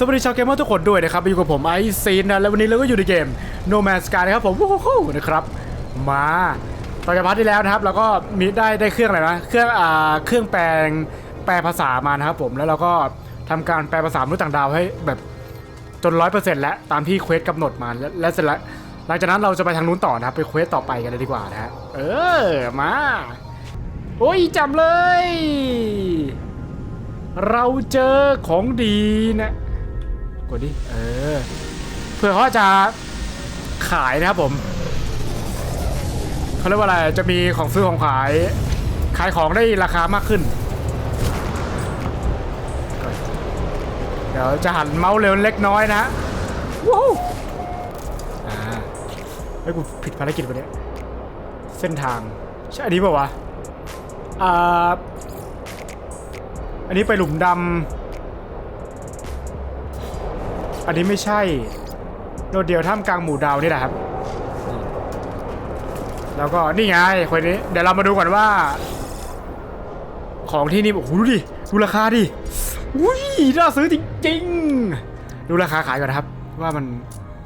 สวัสดีชาวเกมเมอร์ทุกคนด้วยนะครับอยู่กับผมไอซีนนะและวันนี้เราก็อยู่ในเกม No Man's Sky นะครับผมโอ้โหนะครับ มาตอนจากพาร์ทที่แล้วนะครับเราก็มีได้ได้เครื่องอะไรนะเครื่องอ่าเครื่องแปลงแปลภาษามานะครับผมแล้วเราก็ทำการแปลภาษามนุษย์ต่างดาวให้แบบจนร้อยเปอร์เซ็นต์แล้วตามที่เควสกำหนดมาและและเสร็จแล้วหลังจากนั้นเราจะไปทางนู้นต่อนะครับไปเควสต่อไปกันเลยดีกว่านะฮะเออมาโอ้ยจำเลย เราเจอของดีนะ กดดิ เออ เพื่อเขาจะขายนะครับผม เขาเรียกว่าอะไร จะมีของซื้อของขาย ขายของได้ราคามากขึ้น เดี๋ยวจะหันเมาส์เร็วเล็กน้อยนะว้าวอ่าเฮ้ยกูผิดภารกิจปะเนี่ย เส้นทาง ใช่อันนี้ป่าวะ อ่า อันนี้ไปหลุมดำ อันนี้ไม่ใช่ โดดเดียวท่ามกลางหมู่ดาวนี่แหละครับ แล้วก็นี่ไงคนนี้ เดี๋ยวเรามาดูก่อนว่า ของที่นี่โอ้โหดูดิ ดูราคาดิ อุ้ยน่าซื้อจริงๆ ดูราคาขายก่อนครับ ว่ามัน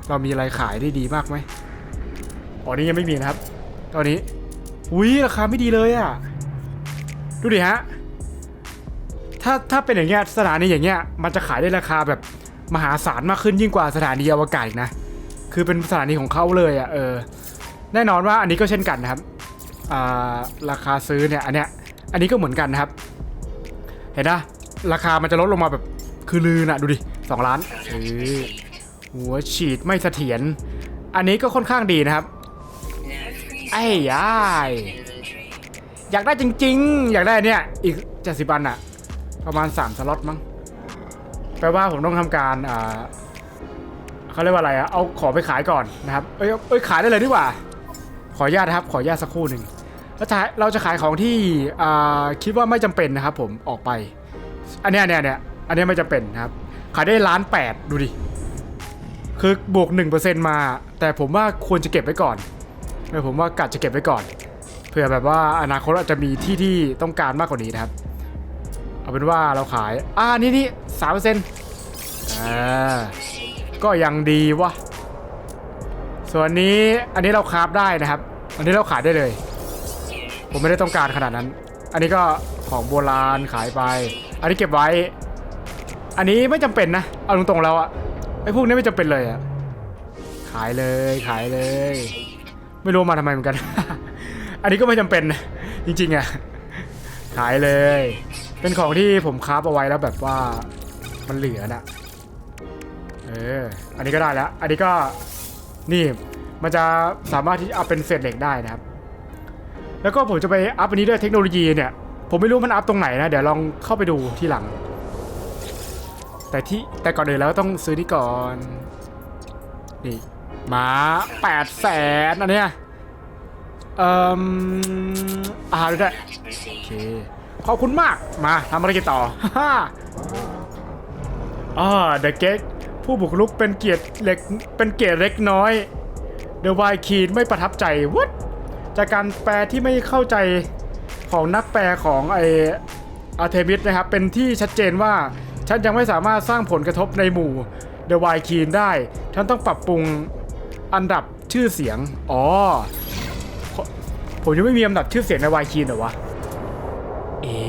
เรามีอะไรขายได้ดีมากไหมอ๋อนี่ยังไม่มีนะครับ ตอนนี้ อุ้ยราคาไม่ดีเลยอะ่ะ ดูดิฮะถ้าถ้าเป็นอย่างเงี้ยสถานีอย่างเงี้ยมันจะขายได้ราคาแบบ มหาศาลมากขึ้นยิ่งกว่าสถานีอวกาศอีกนะ คือเป็นสถานีของเขาเลยอะ่ะเออ แน่นอนว่าอันนี้ก็เช่นกันนะครับอ่าราคาซื้อเนี่ยอันเนี้ยอันนี้ก็เหมือนกันนะครับ เห็นนะราคามันจะลดลงมาแบบคือลือน่ะดูดิสองล้านเออหัวฉีดไม่เสถียรอันนี้ก็ค่อนข้างดีนะครับไอ้ยายอยากได้จริง ๆ อยากได้เนี่ยอีกเจ็ดสิบอันอะประมาณ3สล็อตมั้ง แปลว่าผมต้องทำการอ่าเขาเรียกว่าอะไรอะเอาของไปขายก่อนนะครับ เอ้ยเอ้ยขายได้เลยดีกว่า ขออนุญาตนะครับ ขออนุญาตสักครู่หนึ่งแล้วจะเราจะขายของที่อ่าคิดว่าไม่จำเป็นนะครับ ผมออกไป อันเนี้ยเนี่ยเนี่ยอันเนี้ยไม่จำเป็นนะครับ ขายได้ล้านแปดดูดิ คือบวก 1%มา แต่ผมว่าควรจะเก็บไว้ก่อนเออผมว่ากัดจะเก็บไว้ก่อนเผื่อแบบว่าอนาคตอาจจะมีที่ที่ต้องการมากกว่านี้นะครับ เอาเป็นว่าเราขาย อ่านี่นี่สามเปอร์เซ็นต์อ่าก็ยังดีวะส่วนนี้อันนี้เราคราฟได้นะครับ อันนี้เราขายได้เลย ผมไม่ได้ต้องการขนาดนั้น อันนี้ก็ของโบราณขายไป อันนี้เก็บไว้ อันนี้ไม่จำเป็นนะ เอาตรงๆแล้วอะไอ้พวกนี้ไม่จำเป็นเลยอะขายเลยขายเลย ไม่รู้มาทำไมเหมือนกัน อันนี้ก็ไม่จำเป็นนะจริงๆอะขายเลย เป็นของที่ผมคราฟเอาไว้แล้วแบบว่ามันเหลือน่ะเอออันนี้ก็ได้แล้ว อันนี้ก็นี่มันจะสามารถที่เอาเป็นเศษเหล็กได้นะครับ แล้วก็ผมจะไปอัพอันนี้ด้วยเทคโนโลยีเนี่ย ผมไม่รู้มันอัพตรงไหนนะ เดี๋ยวลองเข้าไปดูที่หลัง แต่ที่แต่ก่อนอื่นแล้วต้องซื้อนี่ก่อน นี่หมาแปดแสนอันเนี้ยเอ่ออ่าดูได้โอเค ขอบคุณมากมาทำอะไรกันต่อฮ่าอ่าเดอะเก๊กผู้บุกรุกเป็นเกียรติเล็กเป็นเกียรติเล็กน้อยเดอะไวคีนไม่ประทับใจวัดจากการแปลที่ไม่เข้าใจของนักแปลของไออาเทมิสนะครับ เป็นที่ชัดเจนว่าฉันยังไม่สามารถสร้างผลกระทบในหมู่เดอะไวคีนได้ ฉันต้องปรับปรุงอันดับชื่อเสียง อ๋อ ผมยังไม่มีอันดับชื่อเสียงในไวคีนเหรอวะ เอ๋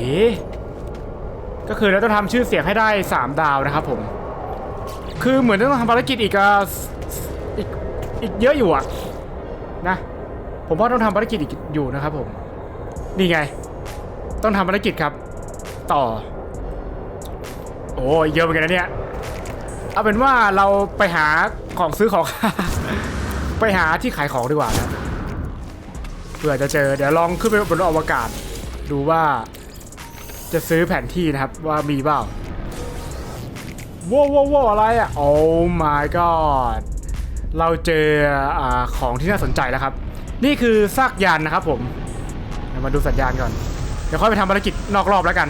ก็คือเราต้องทำชื่อเสียงให้ได้ 3 ดาวนะครับผม คือเหมือนต้องทำภารกิจอีกอะอีกอีกเยอะอยู่อะนะผมว่าต้องทำภารกิจอีกอยู่นะครับผม นี่ไง ต้องทำภารกิจครับ ต่อ โอ้เยอะเหมือนกันนะเนี่ยเอาเป็นว่าเราไปหาของซื้อของ ไปหาที่ขายของดีกว่านะเผื่อจะเจอเดี๋ยวลองขึ้นไปบนอวกาศ ดูว่า จะซื้อแผนที่นะครับว่ามีเปล่าว้าวว้าวว้าวอะไรอะ โอ้ my god เราเจออของที่น่าสนใจแล้วครับ นี่คือซากยานนะครับผมมาดูสัญญาณก่อน เดี๋ยวค่อยไปทำภารกิจนอกรอบแล้วกัน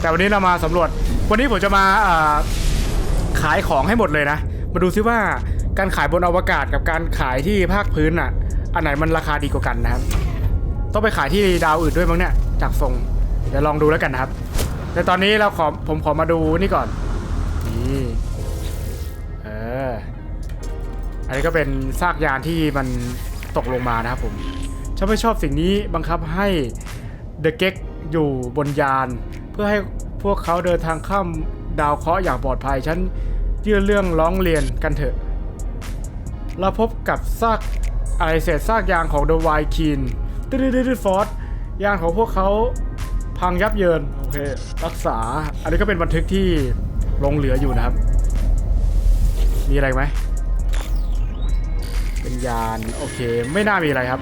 แต่วันนี้เรามาสำรวจ วันนี้ผมจะมาขายของให้หมดเลยนะ มาดูซิว่าการขายบนอวกาศกับการขายที่ภาคพื้นอะ อันไหนมันราคาดีกว่ากันนะครับ ต้องไปขายที่ดาวอื่นด้วยมั้งเนี่ย จากทรง ดี๋ยวลองดูแล้วกันนะครับ แต่ตอนนี้เราขอผมขอมาดูนี่ก่อน นี่นนี้ก็เป็นซากยานที่มันตกลงมานะครับผมฉันไม่ชอบสิ่งนี้บังคับให้เดอะเก็กอยู่บนยาน เพื่อให้พวกเขาเดินทางข้ามดาวเคราะห์อย่างปลอดภัย ฉันยื่นเรื่องร้องเรียนกันเถอะ เราพบกับซากอะไรเศษซากยางของ The Wild King ตืดๆฟอร์ดยางของพวกเขา พังยับเยิน โอเค รักษา อันนี้ก็เป็นบันทึกที่ลงเหลืออยู่นะครับ มีอะไรไหม เป็นยาน โอเค ไม่น่ามีอะไรครับ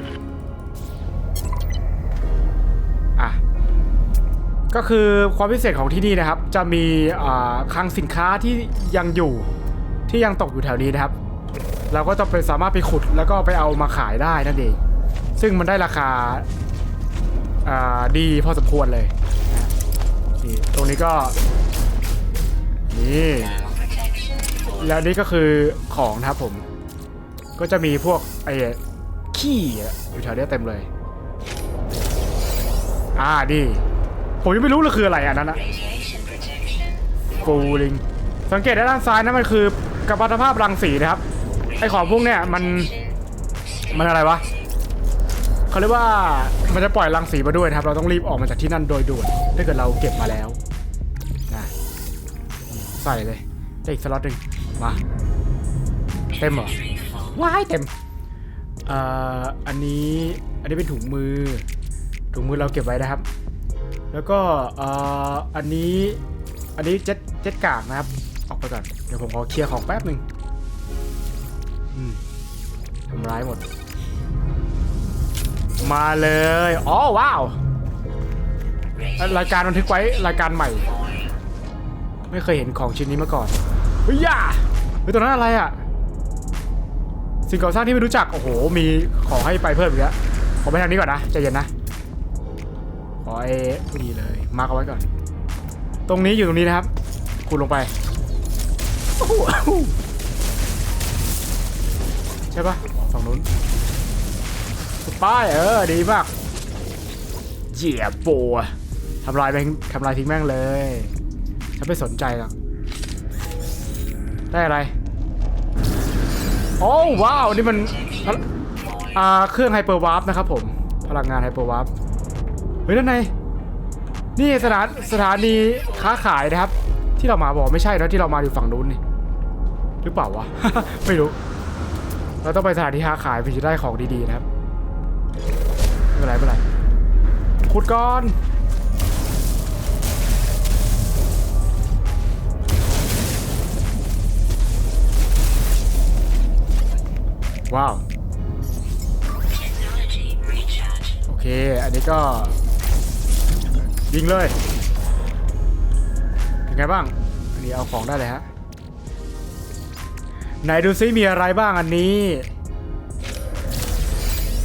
อะ ก็คือความพิเศษของที่นี่นะครับ จะมีอ่าคลังสินค้าที่ยังอยู่ที่ยังตกอยู่แถวนี้นะครับ เราก็จะไปสามารถไปขุดแล้วก็ไปเอามาขายได้นั่นเอง ซึ่งมันได้ราคา ดีพอสมควรเลยนะนี่ตรงนี้ก็ นี่ แล้วนี่ก็คือของนะครับผม ก็จะมีพวกไอ้ขี้อยู่แถวเนี้ยเต็มเลย อ่าดี ผมยังไม่รู้เลยคืออะไรอันนั้นอะฟูลิง สังเกตด้านซ้ายนะมันคือกัปปัตภาพรังสีนะครับ ไอของพวกเนี้ยมัน มันอะไรวะ เขาเรียกว่ามันจะปล่อยรังสีมาด้วยนะครับ เราต้องรีบออกมาจากที่นั่นโดยด่วนถ้าเกิดเราเก็บมาแล้วนะใส่เลยได้อีกสล็อตหนึ่งมา เต็มเหรอว้ายเต็มเอ่ออันนี้อันนี้เป็นถุงมือ ถุงมือเราเก็บไว้นะครับ แล้วก็เอ่ออันนี้อันนี้เจ็ดเจ็ดกากนะครับ ออกไปก่อนเดี๋ยวผมขอเคลียร์ของแป๊บหนึ่งอืมทำร้ายหมด มาเลยอ๋อว้าว รายการบันทึกไว้รายการใหม่ ไม่เคยเห็นของชิ้นนี้มาก่อนเฮ้ยย่าเฮ้ยตัวนั้นอะไรอะ สิ่งก่อสร้างที่ไม่รู้จัก โอ้โห มีของให้ไปเพิ่มอีกแล้วขอไปทางนี้ก่อนนะใจเย็นนะ ขอไอ้ดีเลย มาร์กเอาไว้ก่อน ตรงนี้อยู่ตรงนี้นะครับ คุณลงไปใช่ปะ ฝั่งนู้นสปายเออดีมากเหยียบโบอะทำลายแม่งทำลายทิ้งแม่งเลยฉันไม่สนใจหรอกได้อะไร โอ้ว้าว นี่มันอ่าเครื่องไฮเปอร์วาร์ปนะครับผม พลังงานไฮเปอร์วาร์ปเฮ้ยนั่นไงนี่สถานสถานีค้าขายนะครับ ที่เรามาบอกไม่ใช่นะที่เรามาอยู่ฝั่งนู้นนี่หรือเปล่าวะ ไม่รู้ เราต้องไปสถานที่ค้าขายเพื่อจะได้ของดีๆนะครับ เป็นไรไม่เป็นไรขุดก่อนว้าว โอเค อันนี้ก็ ยิงเลยเป็นไงบ้าง อันนี้เอาของได้เลยฮะ ไหนดูซิมีอะไรบ้างอันนี้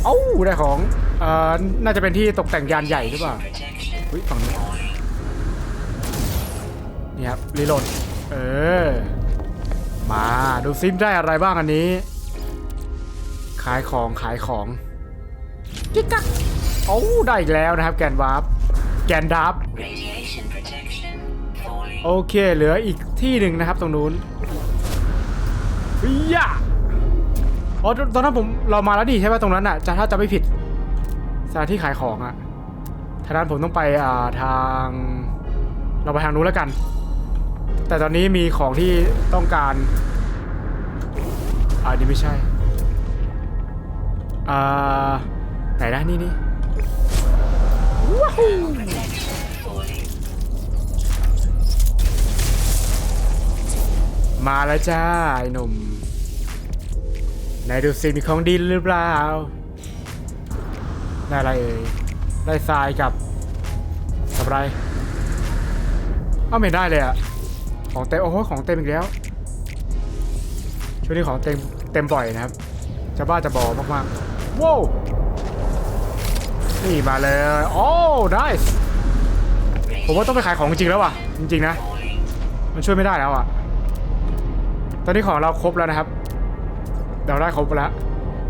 เอ้า ได้ของ เอ่อน่าจะเป็นที่ตกแต่งยานใหญ่หรือเปล่าอุ้ยฝั่งนี้นี่ครับรีโหลดเออ มาดูซิได้อะไรบ้างอันนี้ ขายของขายของจิ๊กกักโอ้ได้อีกแล้วนะครับ แกนวาร์ปแกนดับโอเค เหลืออีกที่หนึ่งนะครับตรงนู้นวิยะอ๋อตอนนั้นผมเรามาแล้วดิใช่ไหมตรงนั้นอะจะถ้าจะไม่ผิด ถานที่ขายของอะทางนั้นผมต้องไปอ่าทาง เราไปทางนู้นแล้วกัน แต่ตอนนี้มีของที่ต้องการอ่านี่ไม่ใช่อ่าไหนนะนี่นี่ว้าวมาแล้วจ้าไอ้หนุ่มไหนดูสิมีของดีหรือเปล่า ได้อะไรเอ่ยได้ทรายกับกับอะไรเอ้าไม่ได้เลยอะของเต็มโอ้โหของเต็มอีกแล้วช่วงนี้ของเต็มเต็มบ่อยนะครับ จะบ้าจะบอมากๆว้าวนี่มาเลยโอ้ได้ผมว่าต้องไปขายของจริงแล้วว่ะ จริงๆนะ มันช่วยไม่ได้แล้วอะ ตอนนี้ของเราครบแล้วนะครับ เราได้ครบแล้ว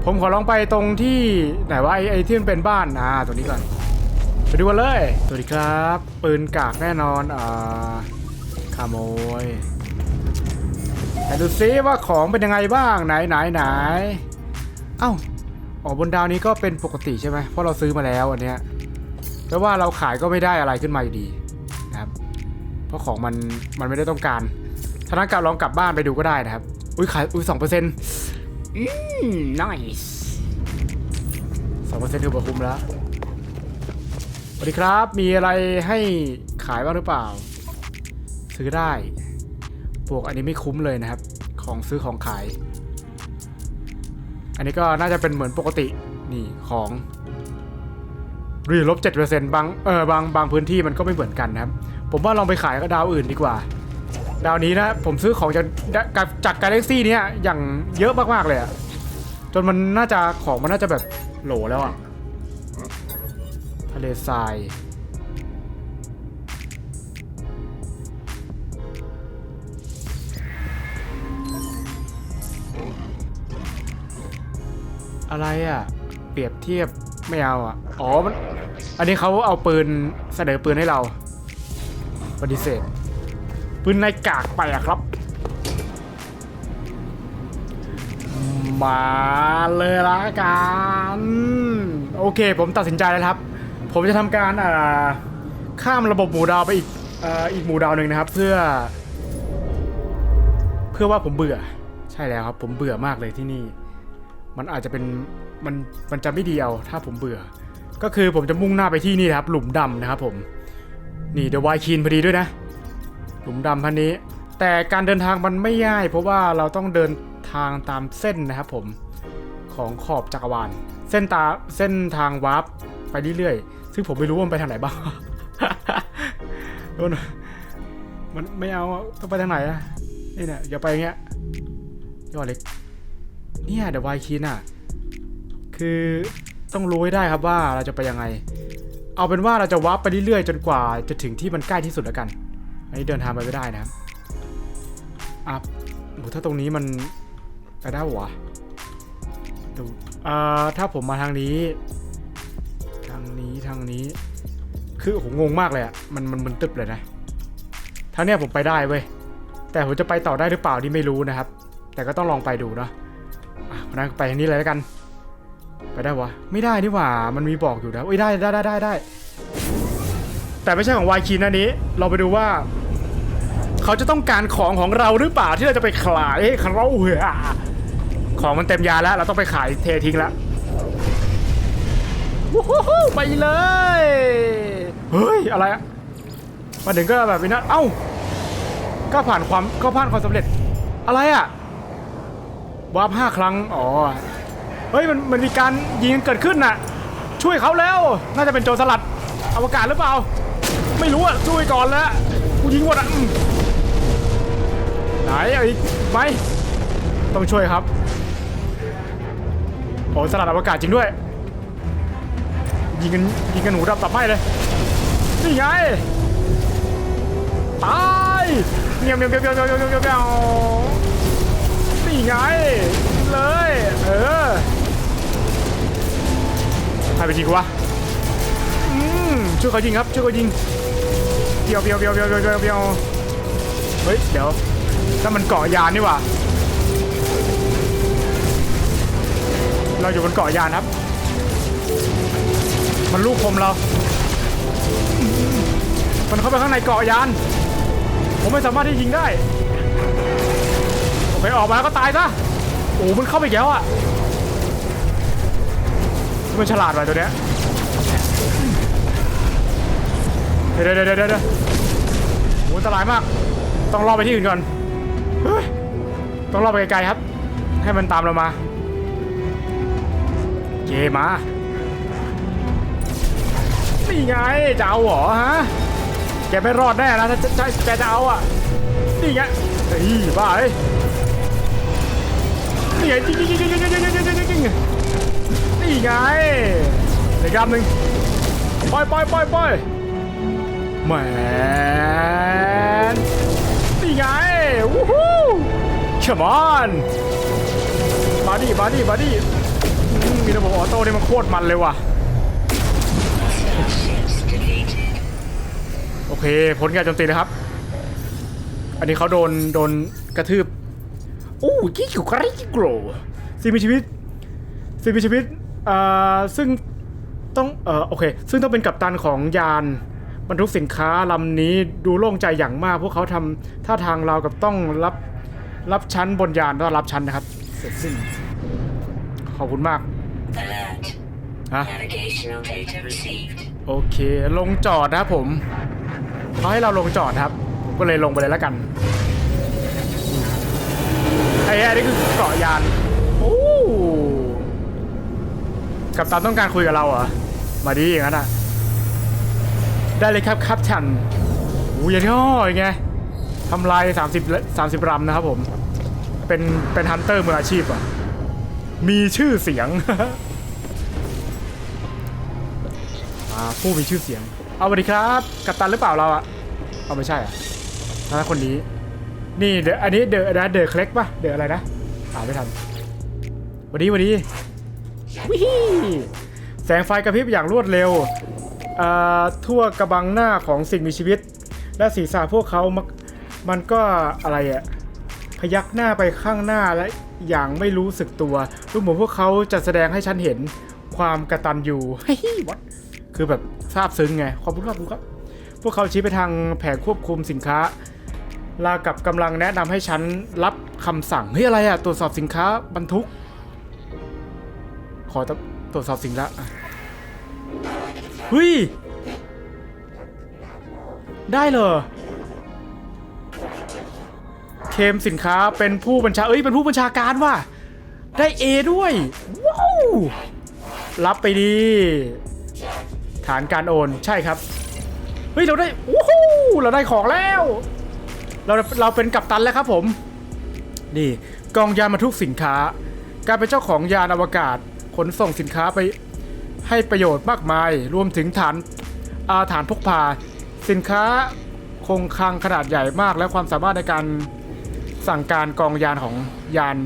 ผมขอลองไปตรงที่ไหนว่าไอ้ไอ้ที่มันเป็นบ้านอ่าตัวนี้ก่อนไปดูกันเลยสวัสดีครับ ปืนกากแน่นอนอ่าขโมยแต่ดูซิว่าของเป็นยังไงบ้างไหนไหนไหนเอ้าอ๋อบนดาวนี้ก็เป็นปกติใช่ไหมเพราะเราซื้อมาแล้วอันเนี้ยแต่ว่าเราขายก็ไม่ได้อะไรขึ้นมาอยู่ดีนะครับ เพราะของมันมันไม่ได้ต้องการถ้านักการลองกลับบ้านไปดูก็ได้นะครับ อุ้ยขายอุ้ยสองเปอร์เซ็นต์ อืม nice สองเปอร์เซ็นต์ถือว่าคุ้มแล้วสวัสดีครับ มีอะไรให้ขายบ้างหรือเปล่า ซื้อได้พวกอันนี้ไม่คุ้มเลยนะครับ ของซื้อของขาย อันนี้ก็น่าจะเป็นเหมือนปกติ นี่ของรีลบเจ็ดเปอร์เซ็นต์บาง เออบางบางพื้นที่มันก็ไม่เหมือนกันนะครับ ผมว่าลองไปขายก็ดาวอื่นดีกว่า ดาวนี้นะ ผมซื้อของจากจากกาแล็กซี่นี้อย่างเยอะมากๆเลยอะจนมันน่าจะของมันน่าจะแบบโหลแล้วอะทะเลทรายอะไรอะ เปรียบเทียบไม่เอาอะ อ๋อมันอันนี้เขาเอาปืนเสนอปืนให้เราปฏิเสธ ปืนในกากไปอะครับ มาเลยละกันโอเค ผมตัดสินใจแล้วครับ ผมจะทำการอ่าข้ามระบบหมู่ดาวไปอีกอ่าอีกหมู่ดาวหนึ่งนะครับ เพื่อ เพื่อว่าผมเบื่อ ใช่แล้วครับ ผมเบื่อมากเลยที่นี่ มันอาจจะเป็นมันมันจะไม่ดีเอาถ้าผมเบื่อ ก็คือผมจะมุ่งหน้าไปที่นี่นะครับ หลุมดำนะครับผม นี่เดอะไวคีนพอดีด้วยนะ หลุมดำพันนี้ แต่การเดินทางมันไม่ง่าย เพราะว่าเราต้องเดินทางตามเส้นนะครับผมของขอบจักรวาล เส้นตาเส้นทางวาร์ปไปเรื่อยๆซึ่งผมไม่รู้ว่ามันไปทางไหนบ้างโดนมันไม่เอาต้องไปทางไหนอะนี่เนี่ยอย่าไปอย่างเงี้ยยอดเล็กเนี่ยเดอะไวคินอะคือต้องรู้ให้ได้ครับว่าเราจะไปยังไง เอาเป็นว่าเราจะวับไปเรื่อยๆจนกว่าจะถึงที่มันใกล้ที่สุดแล้วกัน อันนี้เดินทางไปไม่ได้นะครับอะโหถ้าตรงนี้มันไปได้ปะวะดูอ่าถ้าผมมาทางนี้ ทางนี้ทางนี้ คือผมงงมากเลยอะมันมันมันตึบเลยนะทางเนี้ยผมไปได้เว้ยแต่ผมจะไปต่อได้หรือเปล่านี่ไม่รู้นะครับ แต่ก็ต้องลองไปดูเนาะอะนั้นไปทางนี้เลยแล้วกัน ไปได้วะ ไม่ได้นี่หว่า มันมีบอกอยู่นะเอ้ยได้ได้ได้ได้ได้ แต่ไม่ใช่ของวายคีนอันนี้ เราไปดูว่า เขาจะต้องการของของเราหรือเปล่าที่เราจะไปขายให้เขาเหือของมันเต็มยาแล้ว เราต้องไปขายเททิ้งแล้ววู้ฮู้ไปเลย เฮ้ย อะไรอะมาถึงก็แบบนี้นะเอ้า ก็ผ่านความก็ผ่านความสำเร็จ อะไรอะวาร์ปห้าครั้ง อ๋อ เฮ้ย มันมันมีการยิงเกิดขึ้นน่ะ ช่วยเขาแล้ว น่าจะเป็นโจรสลัดอวกาศหรือเปล่า ไม่รู้อะช่วยก่อนแล้วกูยิงหมดอะไหนเอาอีกไหมต้องช่วยครับโอ้สลัดอวกาศจริงด้วย ยิงกันยิงกันหนูดับตับไหมเลยนี่ไงตายเงียบเงียบเงียบเงียบเงียบเงียบเงียบนี่ไงเลยเออใครไปยิงกูวะอืมช่วยเขายิงครับช่วยเขายิง เปียวเปียวเปียวเปียวเปียวเปียวเปียวเฮ้ย เดี๋ยวถ้ามันเกาะยานนี่หว่า เราอยู่บนเกาะยานครับ มันลูกคมเรา มันเข้าไปข้างในเกาะยาน ผมไม่สามารถที่ยิงได้ โอเค ออกมาก็ตายซะ โอ้ มันเข้าไปแล้วอะ มันฉลาดว่ะตัวเนี้ย เดี๋ยวเดี๋ยวเดี๋ยวเดี๋ยวโอ้อันตรายมาก ต้องล่อไปที่อื่นก่อนเฮ้ยต้องล่อไปไกลๆครับ ให้มันตามเรามาเกมานี่ไงจะเอาเหรอฮะแกไม่รอดแน่นะถ้าจะจะแกจะเอาอะนี่ไงเฮ้ยบ้าเอ้ยนี่ไงจริงจริงจริงจริงจริงจริงจริงจริงนี่ไงเด็กกำหนึ่งปล่อยปล่อยปล่อยปล่อย แหมนนี่ไงวู้ฮู้ come on มาดิมาดิมาดิอืมมีระบบออโต้นี่มันโคตรมันเลยว่ะ โอเคพ้นการโจมตีนะครับ อันนี้เขาโดนโดนกระทืบโอ้กิกุกริกิโกรสิ่งมีชีวิตสิ่งมีชีวิตอ่อซึ่งต้องเออโอเค ซึ่งต้องเป็นกัปตันของยาน บรรทุกสินค้าลำนี้ดูโล่งใจอย่างมาก พวกเขาทำท่าทางเราวกับต้องรับรับชั้นบนยานต้อนรับชั้นนะครับ เสร็จสิ้น ขอบคุณมาก Alert. ฮะ Navigational data received. โอเค ลงจอดนะครับผมเขาให้เราลงจอดครับ ผมก็เลยลงไปเลยแล้วกันไอ้อันนี้คือเกาะยานโอ้กับตันต้องการคุยกับเราเหรอ มาดีอย่างนั้นอะ ได้เลยครับครับฉันโอ้ยย่อยไงทำลาย 30 30รำนะครับผม เป็นเป็นฮันเตอร์มืออาชีพอะ มีชื่อเสียงผู้มีชื่อเสียง เอาสวัสดีครับ กัปตันหรือเปล่าเราอะเอาไม่ใช่อะนั่นคนนี้ นี่เดออันนี้เดอะนะเดอะเคล็กปะเดอะอะไรนะอ่านไม่ทันวันนี้วันนี้วิแสงไฟกระพริบอย่างรวดเร็ว ทั่วกระบังหน้าของสิ่งมีชีวิต และศีรษะพวกเขามักมันก็อะไรอะพยักหน้าไปข้างหน้าและอย่างไม่รู้สึกตัวดูเหมือนพวกเขาจะแสดงให้ฉันเห็นความกระตันอยู่เฮ้ยวัดคือแบบซาบซึ้งไงขอบคุณครับขอบคุณครับ พวกเขาชี้ไปทางแผงควบคุมสินค้าลากับกำลังแนะนำให้ฉันรับคำสั่งเฮ้ยอะไรอะตรวจสอบสินค้าบรรทุก ขอตตรวจสอบสินค้าอะ เฮ้ย ได้เลยเคมสินค้าเป็นผู้บัญชา เอ้ย เป็นผู้บัญชาการว่ะ ได้ A ด้วย ว้าว รับไปดี ฐานการโอน ใช่ครับ เฮ้ย เราได้โอ้โหเราได้ของแล้ว เรา เราเป็นกัปตันแล้วครับผม นี่ กองยานบรรทุกสินค้า การเป็นเจ้าของยานอวกาศ ขนส่งสินค้าไป ให้ประโยชน์มากมาย รวมถึงฐานอาฐานพกพา สินค้าคงคลังขนาดใหญ่มาก และความสามารถในการสั่งการกองยานของยาน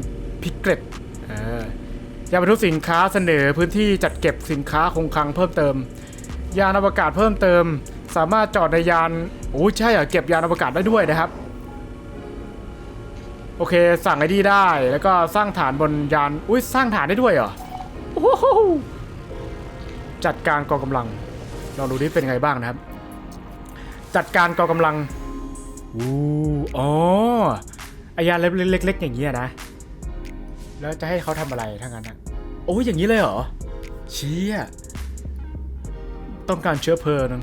พิกเกตยานบรรทุกสินค้าเสนอพื้นที่จัดเก็บสินค้าคงคลังเพิ่มเติม ยานอวกาศเพิ่มเติม สามารถจอดในยานโอ้ยใช่เหรอเก็บยานอวกาศได้ด้วยนะครับ โอเคสั่งไอ้นี่ได้แล้วก็สร้างฐานบนยานอุ้ยสร้างฐานได้ด้วยเหรอโอ้โห จัดการกองกำลังลองดูดิเป็นไงบ้างนะครับ จัดการกองกำลังอู้อ๋อไอยาเล็กๆๆอย่างเงี้ยนะ แล้วจะให้เขาทำอะไรถ้างั้นอะโอ้ยอย่างนี้เลยเหรอเชี่ยต้องการเชื้อเพลิง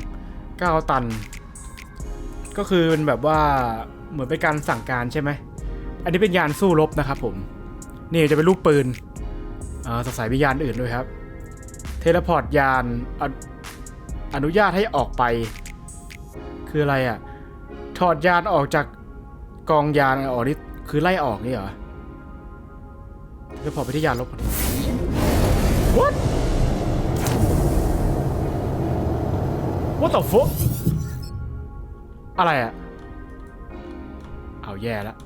ก้9ตัน ก็คือเป็นแบบว่าเหมือนเป็นการสั่งการใช่ไหม อันนี้เป็นยานสู้รบนะครับผม นี่จะเป็นลูกปืนอ่าสงสัยมียานอื่นด้วยครับ เทเลพอร์ตยานอนุอนุญาตให้ออกไป คืออะไรอะ ถอดยานออกจากกองยานออกนี่คือไล่ออกนี่เหรอเทเลพอร์ตไปที่ยานลบก่อน What What the fuck อะไรอะเอาแย่แล้ว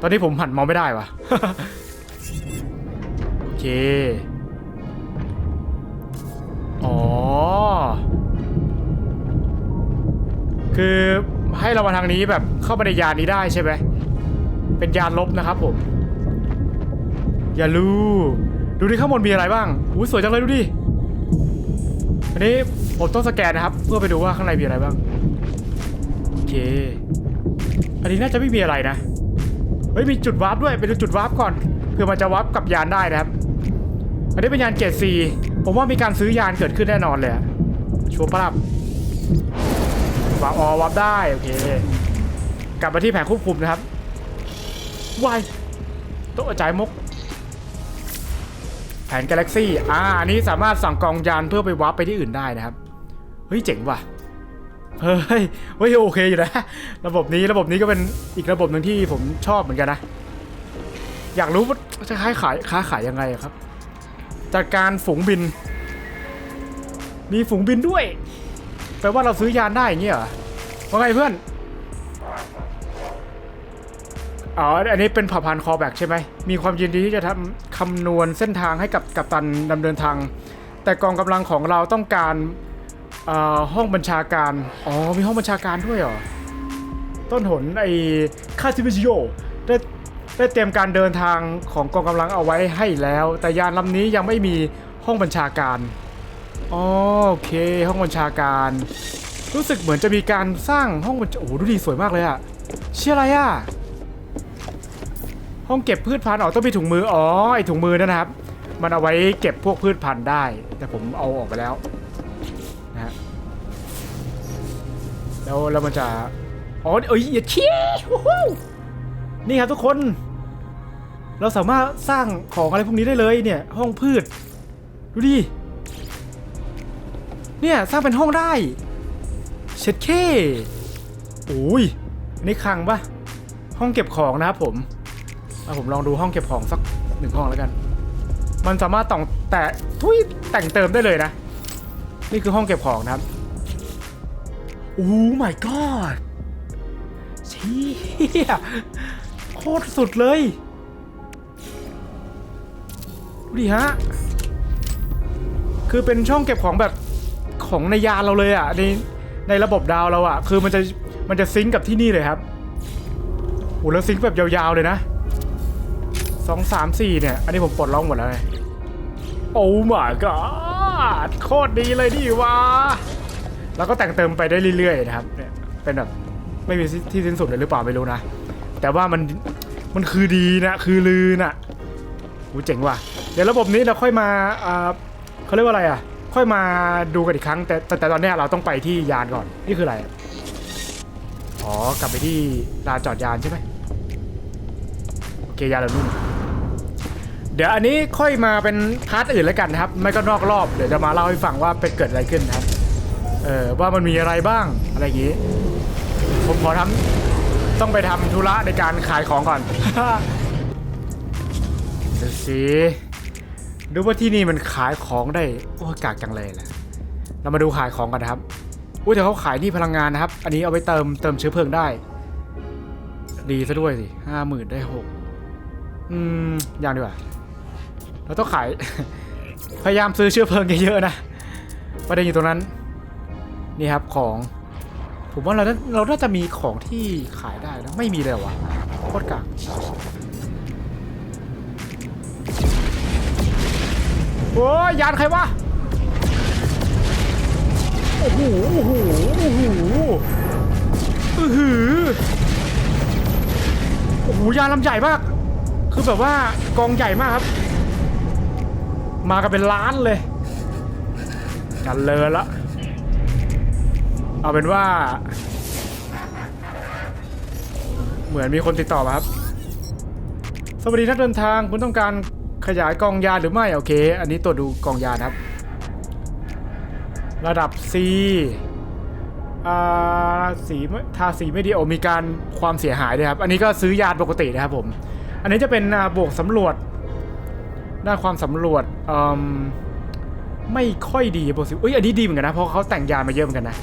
ตอนนี้ผมหันมองไม่ได้วะโอเค คือให้เรามาทางนี้แบบเข้ามาในยานนี้ได้ใช่ไหมเป็นยานลบนะครับผม อย่าลูดูดิข้างบนมีอะไรบ้างอุ้สวยจังเลยดูดิ อันนี้ผมต้องสแกนนะครับ เพื่อไปดูว่าข้างในมีอะไรบ้าง โอเค อันนี้น่าจะไม่มีอะไรนะ เฮ้ยมีจุดวาร์ปด้วยไปดูจุดวาร์ปก่อนเพื่อมันจะวาร์ปกับยานได้นะครับ อันนี้เป็นยานเกรดซีผมว่ามีการซื้อยานเกิดขึ้นแน่นอนเลยอะชัวร์ปะล่ะ วาร์ปอ๋อวาร์ปได้โอเคกลับมาที่แผงควบคุมนะครับวายโต๊ะจ่ายมก แผนกาแล็กซี่อ่าอันนี้สามารถสั่งกองยานเพื่อไปวาร์ปไปที่อื่นได้นะครับ เฮ้ยเจ๋งว่ะเฮ้ยเฮ้ยโอเคอยู่นะ ระบบนี้ระบบนี้ก็เป็นอีกระบบหนึ่งที่ผมชอบเหมือนกันนะ อยากรู้ว่าจะค้าขายค้าขายยังไงครับ จัดการฝูงบิน มีฝูงบินด้วย แปลว่าเราซื้อยานได้อย่างเงี้ยเหรอว่าไงเพื่อน อ๋อ อันนี้เป็นผ่าพันคอแบกใช่ไหม มีความยินดีที่จะทำคำนวณเส้นทางให้กับกัปตันดำเนินทาง แต่กองกำลังของเราต้องการอ่อห้องบัญชาการ อ๋อ มีห้องบัญชาการด้วยเหรอ ต้นหนไอ้คาซิมิชิโยได้ได้เตรียมการเดินทางของกองกำลังเอาไว้ให้แล้ว แต่ยานลำนี้ยังไม่มีห้องบัญชาการ โอเค ห้องบัญชาการ รู้สึกเหมือนจะมีการสร้างห้องบัญชาโอ้ดูดีสวยมากเลยอะเชื่ออะไรอะห้องเก็บพืชพันธุ์อ๋อต้องมีถุงมืออ๋อไอถุงมือนั่นนะครับ มันเอาไว้เก็บพวกพืชพันธุ์ได้ แต่ผมเอาออกไปแล้วนะฮะแล้วแล้วมันจะอ๋อเอ้ยอย่าชี้นี่ครับทุกคน เราสามารถสร้างของอะไรพวกนี้ได้เลยเนี่ย ห้องพืช ดูดิ เนี่ยสร้างเป็นห้องได้ เช็ดเคโอ้ยนนี่คลังปะห้องเก็บของนะครับผมเอาผมลองดูห้องเก็บของสักหนึ่งห้องแล้วกัน มันสามารถต่องแต่ทุยแต่งเติมได้เลยนะ นี่คือห้องเก็บของนะครับโอ้ my god เชี่ยโคตรสุดเลยดูดิฮะ คือเป็นช่องเก็บของแบบ ของในยานเราเลยอะในในระบบดาวเราอะ คือมันจะมันจะซิงกับที่นี่เลยครับโอ้แล้วซิงก์แบบยาวๆเลยนะสองสามสี่เนี่ย อันนี้ผมปลดล็อกหมดแล้วไงโอ้ my god โคตรดีเลยดิวะแล้วก็แต่งเติมไปได้เรื่อยๆนะครับเนี่ยเป็นแบบไม่มีที่สิ้นสุดเลยหรือเปล่าไม่รู้นะ แต่ว่ามันมันคือดีนะ คือลือน่ะโอ้เจ๋งว่ะ เดี๋ยวระบบนี้เราค่อยมาอ่าเขาเรียกว่าอะไรอะ ค่อยมาดูกันอีกครั้งแต่แต่แต่ตอนนี้เราต้องไปที่ยานก่อน นี่คืออะไร อ๋อ กลับไปที่ลานจอดยานใช่ไหมโอเคยานเรานุ่มเดี๋ยวอันนี้ค่อยมาเป็นพาร์ทอื่นแล้วกันนะครับ ไม่ก็นอกรอบ เดี๋ยวจะมาเล่าให้ฟังว่าเป็นเกิดอะไรขึ้นนะครับ เออว่ามันมีอะไรบ้างอะไรอย่างงี้ ผมขอทำต้องไปทำธุระในการขายของก่อนดูสิ ดูว่าที่นี่มันขายของได้โอ้กากจังเลยแหละเรามาดูขายของกันนะครับอุ้ยแต่เขาขายนี่พลังงานนะครับ อันนี้เอาไปเติมเติมเชื้อเพลิงได้ ดีซะด้วยสิห้าหมื่นได้หกอืมอย่างดีกว่าเราต้องขาย พยายามซื้อเชื้อเพลิงเยอะๆนะประเด็นอยู่ตรงนั้น นี่ครับของ ผมว่าเราเราน่าจะมีของที่ขายได้นะไม่มีเลยวะโคตรกาก โอ้ยยานใครวะ โอ้โห โอ้โห โอ้โหอือหือโอ้โหยานลำใหญ่มาก คือแบบว่ากองใหญ่มากครับ มากันเป็นล้านเลยกันเลยละ เอาเป็นว่า เหมือนมีคนติดต่อมาครับ สวัสดีนักเดินทางคุณต้องการ ขยายกองยาหรือไม่ โอเค อันนี้ตรวจดูกองยานะครับ ระดับ C อ่าสีทาสีไม่ดีโอมีการความเสียหายด้วยครับ อันนี้ก็ซื้อยาปกตินะครับผม อันนี้จะเป็นบวกสำรวจด้านความสำรวจมไม่ค่อยดีบวกสิเอ้ยอันนี้ดีเหมือนกันนะเพราะเขาแต่งยามาเยอะเหมือนกันนะ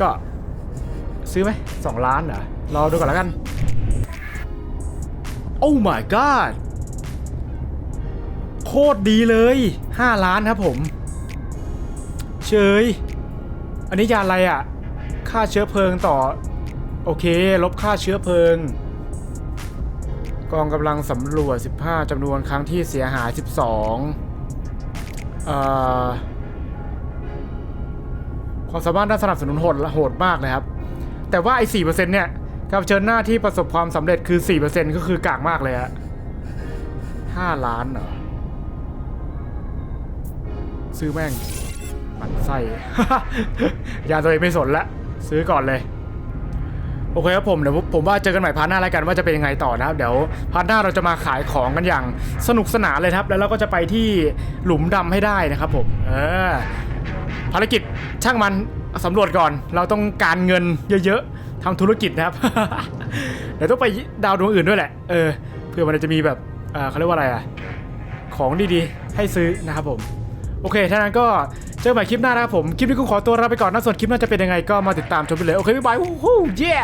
ก็ซื้อไหมสองล้านเหรอรอดูก่อนแล้วกัน โอ้ my god ตรดีเลย 5 ล้านครับผมเฉยอันนี้ยาอะไรอะ่ะ ค่าเชื้อเพลิงต่อ โอเค ลบค่าเชื้อเพลิง กองกำลังสำรวจ 15จำนวนครั้งที่เสียหาย 12เอ่อความสามารถด้านสนับสนุนโหดโหดมากเลยครับ แต่ว่าไอ้สี่เปอร์เซ็นต์เนี่ยกับเชิญหน้าที่ประสบความสำเร็จคือสี่เปอร์เซ็นต์ก็คือกากมากเลยฮะห้าล้านเหรอ ซื้อแม่งมันไส้ ยาตัวเองไม่สนละ ซื้อก่อนเลย โอเคครับผมเดี๋ยวผมว่าเจอกันใหม่พาร์ทหน้าแล้วกันว่าจะเป็นยังไงต่อนะครับ เดี๋ยวพาร์ทหน้าเราจะมาขายของกันอย่างสนุกสนานเลยครับ แล้วเราก็จะไปที่หลุมดำให้ได้นะครับผม เออ ภารกิจช่างมันสำรวจก่อน เราต้องการเงินเยอะๆทำธุรกิจนะครับ เดี๋ยวต้องไปดาวดวงอื่นด้วยแหละ เออ เพื่อมันจะมีแบบเออเขาเรียกว่าอะไรอะของดีๆ ให้ซื้อนะครับผม โอเคถ้านั้นก็เจอกันใหม่คลิปหน้านะครับผม คลิปนี้กูขอตัวลาไปก่อนนะส่วนคลิปหน้าจะเป็นยังไงก็มาติดตามชมไปเลย โอเคบ๊ายบายวู้ฮู้เย้